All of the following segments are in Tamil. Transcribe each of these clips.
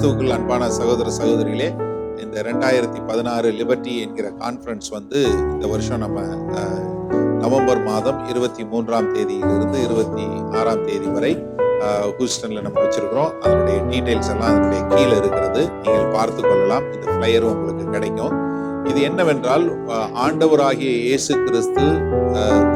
கிறிஸ்துவுக்குள் அன்பான சகோதர சகோதரிகளே இந்த ரெண்டாயிரத்தி பதினாறு லிபர்ட்டி என்கிற கான்ஃபரன்ஸ் வந்து இந்த வருஷம் நம்ம நவம்பர் மாதம் இருபத்தி மூன்றாம் தேதியிலிருந்து இருபத்தி ஆறாம் தேதி வரை ஹூஸ்டனில் நம்ம வச்சிருக்கிறோம். அதனுடைய டீட்டெயில்ஸ் எல்லாம் அதனுடைய கீழே இருக்கிறது. நீங்கள் பார்த்து கொள்ளலாம். இந்த ஃப்ளையரும் உங்களுக்கு கிடைக்கும். இது என்னவென்றால் ஆண்டவராகிய இயேசு கிறிஸ்து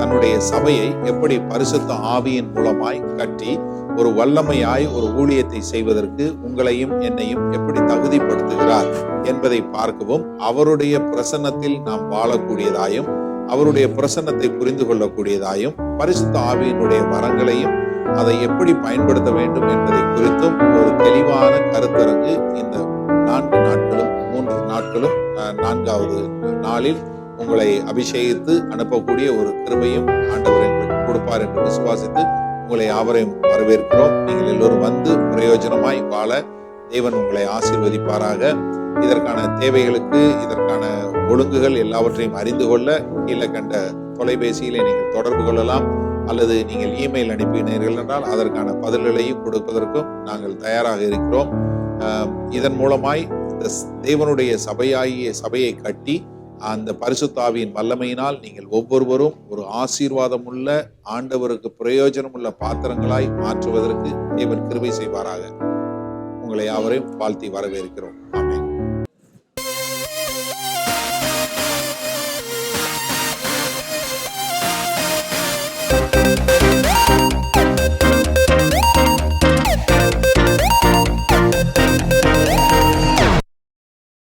தன்னுடைய சபையை எப்படி பரிசுத்த ஆவியின் மூலமாய் கட்டி ஒரு வல்லமையாய் ஒரு ஊழியத்தை செய்வதற்கு உங்களையும் என்னையும் எப்படி தகுதிப்படுத்துகிறார் என்பதை பார்க்கவும் அவருடைய பிரசன்னத்தில் நாம் வாழக்கூடியதாயும் அவருடைய பிரசன்னத்தை புரிந்து கொள்ளக்கூடியதாயும் பரிசுத்த ஆவியினுடைய வரங்களையும் அதை எப்படி பயன்படுத்த வேண்டும் என்பதை குறித்தும் ஒரு தெளிவான கருத்தரங்கு இந்த நான்கு நாட்களும் மூன்று நாட்களும் நான்காவது நாளில் உங்களை அபிஷேகித்து அனுப்பக்கூடிய ஒரு கிருபையும் ஆண்டவர் என்று கொடுப்பார் என்று விசுவாசித்து உங்களை யாவரையும் வரவேற்கிறோம். நீங்கள் எல்லோரும் வந்து பிரயோஜனமாய் வாழ தேவன் உங்களை ஆசீர்வதிப்பாராக. இதற்கான தேவைகளுக்கு இதற்கான ஒழுங்குகள் எல்லாவற்றையும் அறிந்து கொள்ள கீழே கண்ட தொலைபேசியிலே நீங்கள் தொடர்பு கொள்ளலாம். அல்லது நீங்கள் இமெயில் அனுப்பினீர்கள் என்றால் அதற்கான பதில்களையும் கொடுப்பதற்கும் நாங்கள் தயாராக இருக்கிறோம். இதன் மூலமாய் இந்த தேவனுடைய சபையாகிய சபையை கட்டி அந்த பரிசுத்தாவியின் வல்லமையினால் நீங்கள் ஒவ்வொருவரும் ஒரு ஆசீர்வாதமுள்ள ஆண்டவருக்கு பிரயோஜனம் உள்ள பாத்திரங்களாய் மாற்றுவதற்கு தேவன் கிருபை செய்வாராக. உங்களை யாவரையும் வாழ்த்தி வரவேற்கிறோம்.